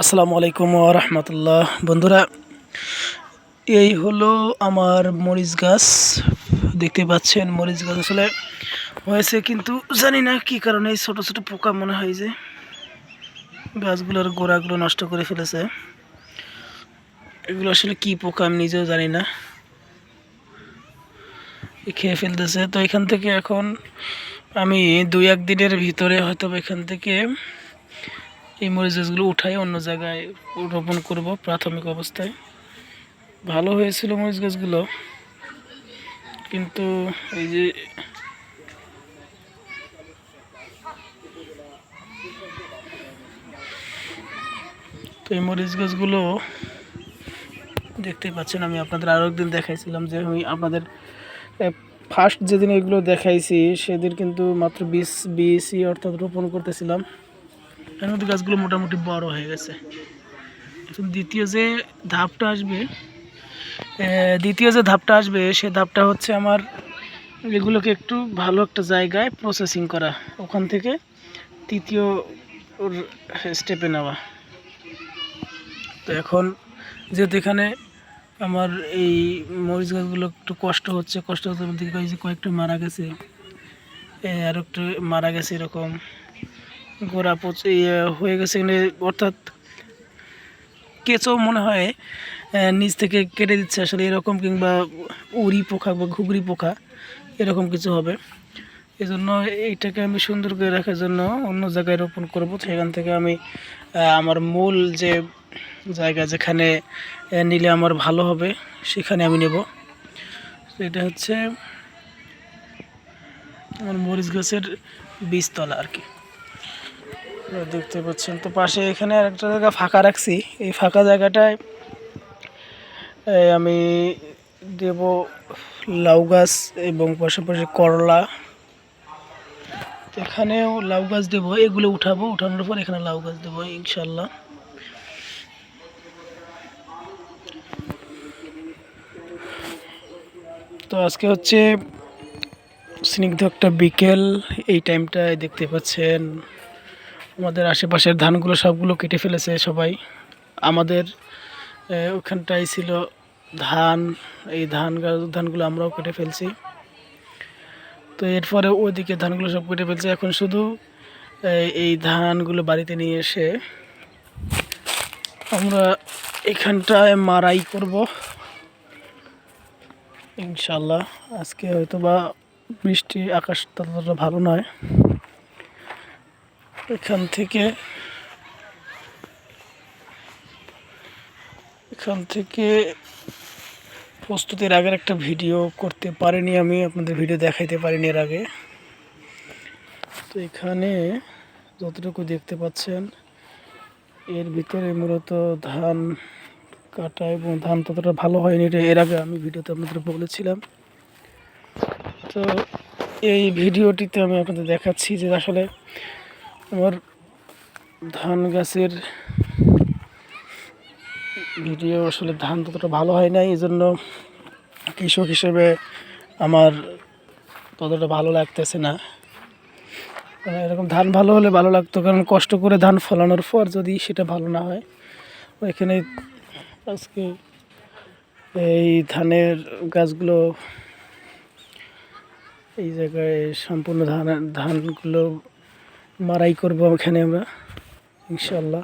আসসালামু আলাইকুম রহমতুল্লাহ। বন্ধুরা, এই হলো আমার মরিচ গাছ। দেখতে পাচ্ছেন মরিচ গাছ আসলে হয়েছে কিন্তু জানি না কি কারণে এই ছোটো ছোটো পোকা মনে হয় যে গাছগুলোর গোড়াগুলো নষ্ট করে ফেলেছে। এগুলো আসলে কি পোকা আমি নিজেও জানি না। খেয়ে ফেলতেছে। তো এখান থেকে এখন আমি দুই এক দিনের ভিতরে হয়তো এখান থেকে এই মরিচ গাছগুলো উঠাই অন্য জায়গায় রোপণ করব প্রাথমিক অবস্থায়। ভালো হয়েছিল মরিচ গাছগুলো। কিন্তু এই যে তো এই মরিচ গাছগুলো দেখতে পাচ্ছেন, আমি আপনাদের আরও একদিন দেখাইছিলাম যে আমি আপনাদের ফার্স্ট যেদিন এগুলো দেখাইছি, সেদিন কিন্তু মাত্র বিশ বিসি অর্থাৎ রোপণ করতেছিলাম। এর গাছগুলো মোটামুটি বড় হয়ে গেছে। এখন দ্বিতীয় যে ধাপটা আসবে দ্বিতীয় যে ধাপটা আসবে, সে ধাপটা হচ্ছে আমার এগুলোকে একটু ভালো একটা জায়গায় প্রসেসিং করা। ওখান থেকে তৃতীয় স্টেপে নেওয়া। তো এখন যেহেতু এখানে আমার এই মরিচ গাছগুলো একটু কষ্ট হচ্ছে কষ্ট হচ্ছে বলতে কয়েকটা মারা গেছে আর একটু মারা গেছে এরকম। গোড়া পচে ইয়ে হয়ে গেছে অর্থাৎ কেঁচো মনে হয় নিচ থেকে কেটে দিচ্ছে। আসলে এরকম কিংবা উড়ি পোখা বা ঘুগরি পোখা এরকম কিছু হবে। এই জন্য এইটাকে আমি সুন্দর করে রাখার জন্য অন্য জায়গায় রোপণ করব। সেখান থেকে আমি আমার মূল যে জায়গা যেখানে নিলে আমার ভালো হবে, সেখানে আমি নেব। এটা হচ্ছে আমার মরিচ গাছের বীজতলা আর কি। দেখতে পাচ্ছেন। তো পাশে এখানে আরেকটা জায়গা ফাঁকা রাখছি। এই ফাঁকা জায়গাটায় আমি দেব লাউ গাছ এবং পাশাপাশি করলা। এখানেও লাউ গাছ দেবো, এগুলো উঠাবো। উঠানোর পর এখানে লাউ গাছ দেবো ইনশাল্লাহ তো আজকে হচ্ছে স্নিগ্ধ একটা বিকেল, এই টাইমটায় দেখতে পাচ্ছেন। আমাদের আশেপাশের ধানগুলো সবগুলো কেটে ফেলেছে সবাই। আমাদের আহ, ওখানটায় ছিল ধান এই ধান ধানগুলো আমরাও কেটে ফেলছি। তো এরপরে ওইদিকে ধানগুলো সব কেটে ফেলছে। এখন শুধু এই- এই ধানগুলো বাড়িতে নিয়ে এসে আমরা এখানটায় মারাই করব। ইনশাল্লাহ আজকে হয়তো বা বৃষ্টি আকাশ ততটা ভালো নয়। এখান থেকে এখান থেকে প্রস্তুতির আগের একটা ভিডিও করতে পারিনি আমি, আপনাদের ভিডিও দেখাইতে পারিনি এর আগে। তো এখানে যতটুকু দেখতে পাচ্ছেন, এর ভিতরে মূলত ধান কাটা এবং ধান ততটা ভালো হয়নি এটা এর আগে আমি ভিডিওতে আপনাদের বলেছিলাম। তো এই ভিডিওটিতে আমি আপনাদের দেখাচ্ছি যে আসলে আমার ধান গাছের ভিডিও আসলে ধান ততটা ভালো হয় নাই এই জন্য কৃষক হিসেবে আমার ততটা ভালো লাগতেছে না। মানে এরকম ধান ভালো হলে ভালো লাগতো, কারণ কষ্ট করে ধান ফলানোর পর যদি সেটা ভালো না হয় এখানে আজকে এই ধানের গাছগুলো এই জায়গায় সম্পূর্ণ ধান, ধানগুলো মারাই করব এখানে আমরা ইনশাল্লাহ